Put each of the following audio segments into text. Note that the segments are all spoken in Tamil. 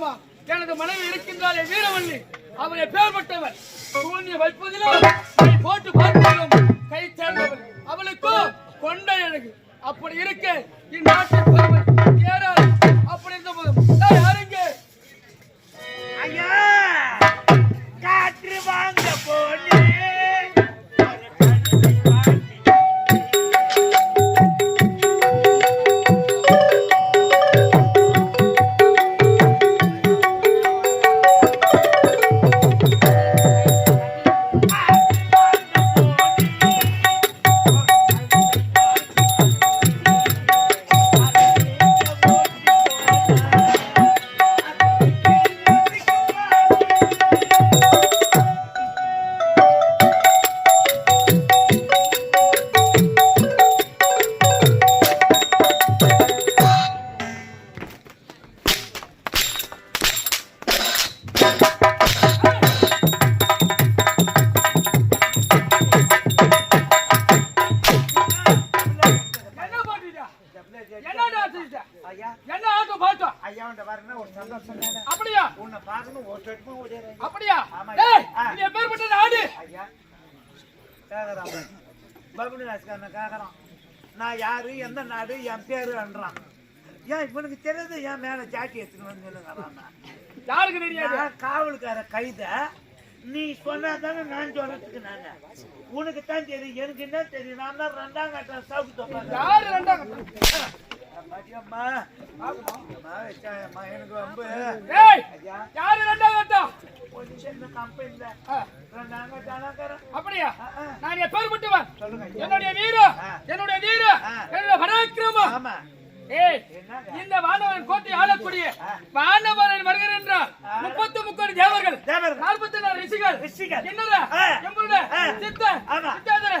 அது எனது மனைவி இருக்கின்றாலே வீரவல்லி அவரை பேர்பட்டவர். சூழ்நிலை வைப்பதிலும் கை போட்டு பார்ப்பதிலும் கை சேர்ந்தவர் அவளுக்கோ கொண்ட எனக்கு அப்படி இருக்க இந்நாட்டின் பெருமை ஏறாது அப்படி இருந்த போதும் ஐயா காற்று வாங்க. தானே அப்படியா? உன்னை பார்க்கணும் ஒரு அப்படியா. டேய் ஐயா கேக்குறான் பகுனி ராஜ்காரனை கேக்குறான். நான் யாரு எந்த நாடு என் பேருன்றான். ஏன் இவனுக்கு தெரியாது ஏன் மேல எடுத்துன்னு வந்து நின்னுங்கறான் யாருக்கு தெரியாது? காவலுக்கார கைத. நீ சொன்னாதானே நான் சொல்றதுக்கு நாங்க உனக்கு தான் தெரியும் எனக்கு என்ன தெரியும்? நான் தான் ரெண்டாம் கட்டம் சவுக்கு யாரு ரெண்டாம் கட்டம்? அப்படியா. நான் சொல்லுங்க ஐயா என்னுடைய வீரம். என்னுடைய வீரம். என்னுடைய பராக்கிரமம் இந்த வானவன் கோட்டை ஆளக்கூடிய. வானவரன் வருகிறார் என்றால். முப்பத்து முக்கோடி தேவர்கள். நாற்பத்தி நாலு ரிஷிகள். சித்தன் ஆமா. சித்தாதர.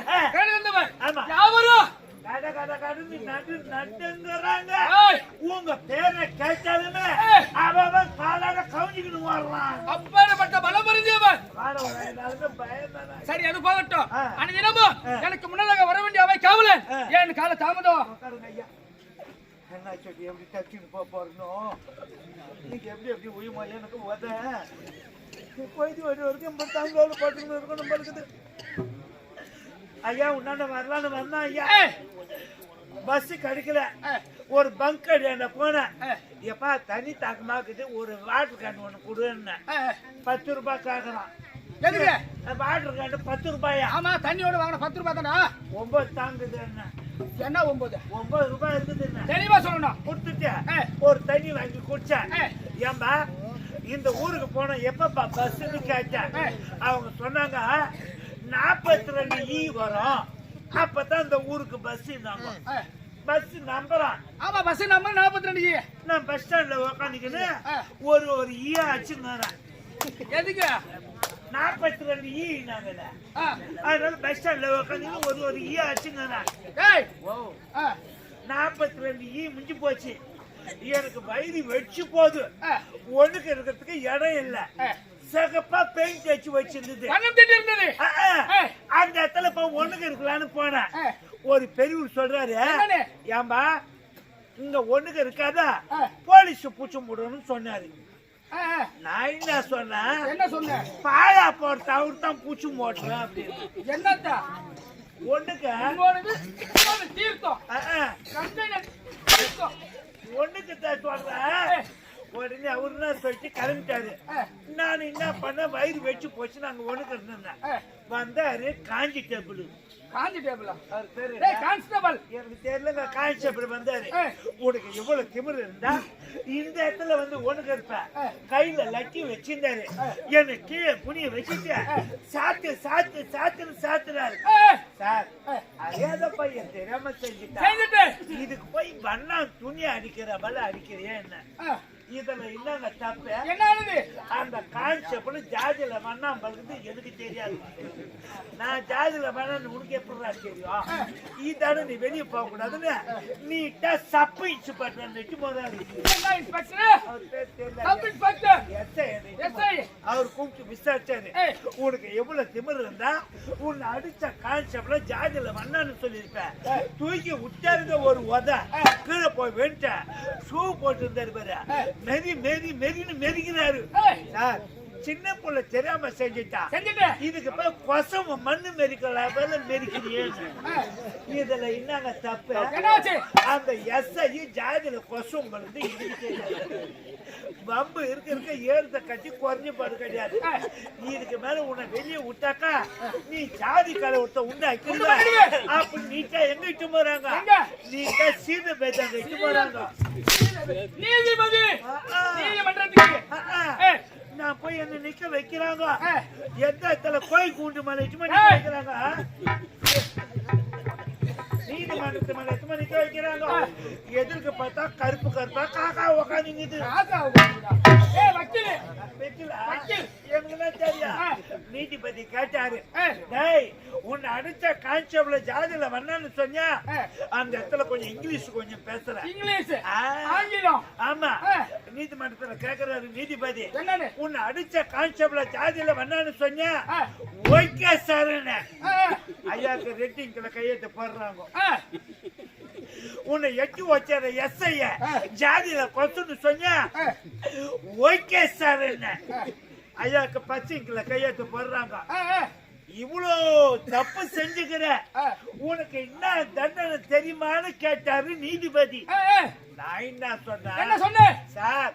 யாவரும் கட கட கடந்து நடு நட்டுங்கிறாங்க ஏய், உங்க பேரை கேட்டாலுமே. அவன் காலால கவுஞ்சிக்கிட்டு வர்றான் அப்பேற்பட்ட பலம் பயந்தானே சரி அது போகட்டும். அன்னை தினமும். எனக்கு முன்னதாக வர வேண்டிய அவை காவலன். ஆ. ஏன் கால தாமதம்? என்ன சொல்லி எப்படி தச்சுன்னு போக போறணும் நீங்க எப்படி எப்படி உயுமா எனக்கு உத? போயிட்டு ஒரு வரைக்கும் போட்டுக்கணும் இருக்கணும் இருக்குது. ஐயா உன்னாண்ட வரலான்னு வந்தான் ஐயா. பஸ் கிடைக்கல. ஒரு பங்க் அடியாண்ட போனேன். எப்பா தனி தாக்கமாக்குது ஒரு வாட்டர் கேன் ஒன்று கொடுன்னு. பத்து ரூபாய் கேட்கறான் வாட்டர் கேன் பத்து ரூபாயா? ஆமா தண்ணியோட வாங்கின பத்து ரூபாய் தானா? ஒன்பது தாங்குது என்ன என்ன ஒன்பது? ஒன்பது ரூபாய் இருக்குது என்ன தெளிவா சொல்லணும். கொடுத்துட்டு. ஒரு தண்ணி வாங்கி குடிச்சேன். ஏம்பா இந்த ஊருக்கு போன எப்பப்பா பஸ்ன்னு கேட்டேன். அவங்க சொன்னாங்க நாற்பத்தி ரெண்டு ஈ வரும். அப்பதான் இந்த ஊருக்கு பஸ் ஏய். பஸ் நம்புறான் ஆமா பஸ் நம்பர் நாற்பத்தி ரெண்டு நான் பஸ் ஸ்டாண்ட்ல உக்காந்துக்கின்னு ஏய். ஒரு ஒரு ஈயா அச்சுங்கிறேன் எதுக்கு? நாற்பத்தி ரெண்டு ஈ நாங்கல்ல ஆ. அதனால பஸ் ஸ்டாண்ட்ல உக்காந்துக்கின்னு ஒரு ஒரு ஈயா ஆ, நாற்பத்தி ரெண்டு ஈ முடிஞ்சு போச்சு. எனக்கு வயிறு வெடிச்சு போகுது. ஒண்ணுக்கு இருக்கிறதுக்கு இடம் இல்ல. சகப்பா பெயிண்ட் வச்சு வச்சிருந்தது. இருந்தது. அந்த இடத்துல இப்ப ஒண்ணுக்கு இருக்கலான்னு போனேன். ஏய். ஒரு பெரியவர் சொல்றாரு? ஏம்பா இங்க ஒண்ணுக்கு இருக்காதா. போலீஸ் பூச்சி முடணும்னு சொன்னாரு. நான் என்ன சொன்னேன்? என்ன சொன்ன பாயா போற தான் பூச்சி மோட்டுறேன் அப்படின்னு என்னத்தா? ஒண்ணுக்கு? தீர்த்தம். ஒண்ணுக்கு சொல்றேன் உடனே அவரு என்ன சொல்லிட்டு கிளம்பிட்டாரு. நான் என்ன பண்ண வயிறு வச்சு போச்சு நாங்க ஒண்ணுக்கு இருந்தேன். வந்தாரு காஞ்சி டேபிள். காஞ்சி டேபிளா? கான்ஸ்டபிள். எனக்கு தெரியல கான்ஸ்டபிள் வந்தாரு. உனக்கு எவ்வளவு திமிரு இருந்தா இந்த இடத்துல வந்து ஒண்ணுக்கு இருப்ப. கையில லட்டி வச்சிருந்தாரு. என்ன கீழே புனிய வச்சுட்டு சாத்து சாத்து சாத்துன்னு சாத்துறாரு சார் ஏய். அதே பையன் தெரியாம செஞ்சுட்டா. செய்துட்டு இதுக்கு போய் வண்ணா துணி அடிக்கிற பல அடிக்கிறியா என்ன? இதுல என்னங்க தப்பு என்ன அந்த கான்செப்ட் ஜாதியில மண்ணா பழுது எனக்கு தெரியாது. நான் ஜாதியில மண்ணு உனக்கு எப்படிடா தெரியும்? இதான நீ வெளியே போக கூடாதுன்னு நீட்டா சப்பு இச்சு என்ன இன்ஸ்பெக்டர் அவர் கூப்பிட்டு விசாரிச்சாரு. உனக்கு எவ்வளவு திமிரு இருந்தா உன்னை அடிச்ச கான்செப்ட்ல ஜாதியில மண்ணான்னு சொல்லியிருப்பேன். தூக்கி விட்டாருங்க ஒரு உத கீழே போய் வென்ட்டேன் ஷூ போட்டு இருந்தாரு பாரு மெரி மெரி மெரின்னு மெரிக்கிறாரு ஏய். சார் சின்ன புள்ள தெரியாம செஞ்சுட்டா. இதுக்கு போய் கொசம் மண்ணு மெரிக்கலாம் பதில் மெரிக்கிறியே. இதுல என்னங்க தப்பு? அந்த எஸ்ஐ ஜாதியில கொசம் தெரியாது பம்பு இருக்க. இருக்க ஏறுத கட்டி குறைஞ்சு பாடு கிடையாது. இதுக்கு மேல உன்னை வெளியே விட்டாக்கா நீ ஜாதி கலவரத்தை உண்டாக்கிடுவ. அப்படி நீட்டா எங்க இட்டு போறாங்க? நீட்டா சீத பேத்தாங்க இட்டு போறாங்க. நீதிபதி. நீதிமன்றத்துக்கு. நான் போய் என்ன நிக்க வைக்கிறாங்க. எந்த இடத்துல கோயில் கூண்டு மேல இட்டு நிக்க. வைக்கிறாங்க நீதிமன்றத்து மேல நிக்க வைக்கிறாங்க. எதிர்க்கு பார்த்தா கருப்பு கருப்பா காக்கா உக்காந்துங்குது. நீதிபதி கேட்டாரு. உன்னை அடிச்ச கான்ஸ்டபிள் ஜாதியில வந்தான்னு சொன்னா. அந்த இடத்துல கொஞ்சம் இங்கிலீஷ் கொஞ்சம் பேசுற இங்கிலீஷ். ஆமா. நீதிமன்றத்துல கேக்குறாரு நீதிபதி. உன்னை அடிச்ச கான்ஸ்டபிள் ஜாதியில வந்தான்னு சொன்னா. ஓகே சார் ஐயாக்கு ரெட்டிங்ல கையெழுத்து போடுறாங்க. உன்னை எட்டி வச்சார எஸ்ஐய. ஜாதியில கொத்துன்னு சொன்னா. ஓகே சார் ஐயாக்கு பச்சைங்கள கையெழுத்து போடுறாங்க இவ்வளோ தப்பு செஞ்சுக்கிற. உனக்கு என்ன தண்டனை தெரியுமான்னு கேட்டாரு நீதிபதி. நான் என்ன என்ன சொன்னேன் சொன்ன சார்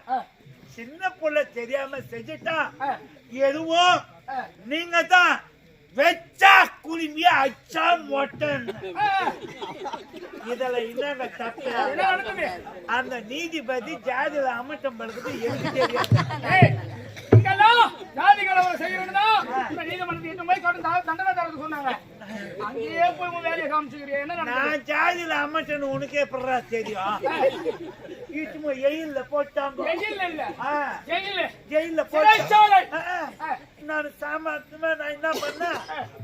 சின்ன புள்ள தெரியாம செஞ்சுட்டா ஆ. நீங்க தான் வெச்சா குருமியா அச்சா மொட்டன் இதுல என்னங்க தப்பு அந்த நீதிபதி ஜாதியில அமட்டம் படுறது எனக்கு தெரியாது. ஜாதி கலவரம் செய்யணும்னா இந்த நீதிமன்றத்தை எட்டு போய் கடும் த- தண்டனை தரது சொன்னாங்க. அங்கேயே போய் உன் வேலையை என்ன நான் ஜாதியில அமட்டன் உனக்கு எப்படா தெரியும். இட்டுமோ எயில்ல போட்டாங்க. ஜெயில இல்ல. போட்டாங்க ஆ. நான் சாமர்த்தியமா நான் என்ன பண்ணேன்?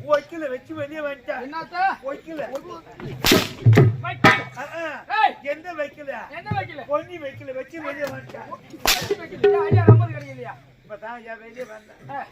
ஒக்கில வச்சு வெளியே வந்துட்டேன். என்னத்த? ஒக்கில. எந்த வைக்கல? என்ன வைக்கல? பொன்னி வைக்கல வச்சு வெளியே வந்துட்டேன். இப்பதான் வெளியே வந்தேன்.